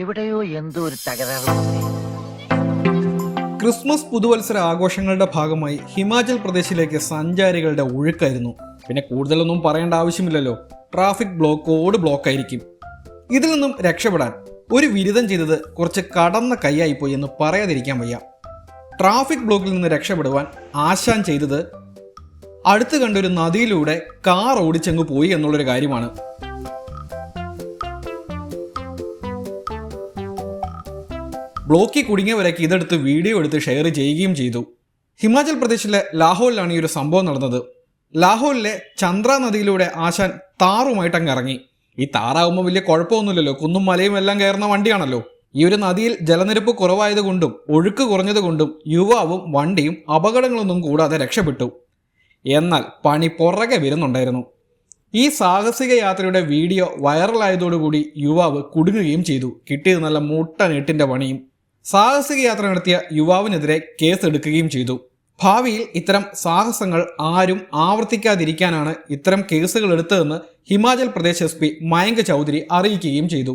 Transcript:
എവിടെയോ എന്തോ ഒരു തകരാറ് ക്രിസ്മസ് പുതുവത്സര ആഘോഷങ്ങളുടെ ഭാഗമായി ഹിമാചൽ പ്രദേശിലേക്ക് സഞ്ചാരികളുടെ ഒഴുക്കായിരുന്നു. പിന്നെ കൂടുതലൊന്നും പറയേണ്ട ആവശ്യമില്ലല്ലോ. ട്രാഫിക് ബ്ലോക്ക് ബ്ലോക്കോട് ബ്ലോക്ക് ആയിരിക്കും ഇതിൽ നിന്നും രക്ഷപ്പെടാൻ ഒരു വിരുദ്ധം ചെയ്തത് കുറച്ച് കടന്ന കൈയായിപ്പോയി എന്ന് പറയാതിരിക്കാൻ വയ്യ. ട്രാഫിക് ബ്ലോക്കിൽ നിന്ന് രക്ഷപ്പെടുവാൻ ആശാൻ ചെയ്തത് അടുത്ത് കണ്ടൊരു നദിയിലൂടെ കാർ ഓടിച്ചങ്ങ് പോയി എന്നുള്ളൊരു കാര്യമാണ്. ബ്ലോക്കിൽ കുടുങ്ങിയവരൊക്കെ ഇതെടുത്ത് വീഡിയോ എടുത്ത് ഷെയർ ചെയ്യുകയും ചെയ്തു. ഹിമാചൽ പ്രദേശിലെ ലാഹോറിലാണ് ഈ ഒരു സംഭവം നടന്നത്. ലാഹോറിലെ ചന്ദ്ര നദിയിലൂടെ ആശാൻ താറുമായിട്ട് അങ്ങ് ഇറങ്ങി. ഈ താറാവുമ്പോൾ വലിയ കുഴപ്പമൊന്നുമില്ലല്ലോ. കുന്നും മലയും എല്ലാം കയറുന്ന വണ്ടിയാണല്ലോ. ഈ ഒരു നദിയിൽ ജലനിരപ്പ് കുറവായതുകൊണ്ടും ഒഴുക്ക് കുറഞ്ഞതുകൊണ്ടും യുവാവും വണ്ടിയും അപകടങ്ങളൊന്നും കൂടാതെ രക്ഷപ്പെട്ടു. എന്നാൽ പണി പുറകെ വരുന്നുണ്ടായിരുന്നു. ഈ സാഹസിക യാത്രയുടെ വീഡിയോ വൈറലായതോടുകൂടി യുവാവ് കുടുങ്ങുകയും ചെയ്തു. കിട്ടിയത് നല്ല മുട്ടനെട്ടിന്റെ പണിയും. സാഹസിക യാത്ര നടത്തിയ യുവാവിനെതിരെ കേസ് എടുക്കുകയും ചെയ്തു. ഭാവിയിൽ ഇത്തരം സാഹസങ്ങൾ ആരും ആവർത്തിക്കാതിരിക്കാനാണ് ഇത്തരം കേസുകൾ എടുത്തതെന്ന് ഹിമാചൽ പ്രദേശ് എസ് പി മയങ്ക് ചൗധരി അറിയിക്കുകയും ചെയ്തു.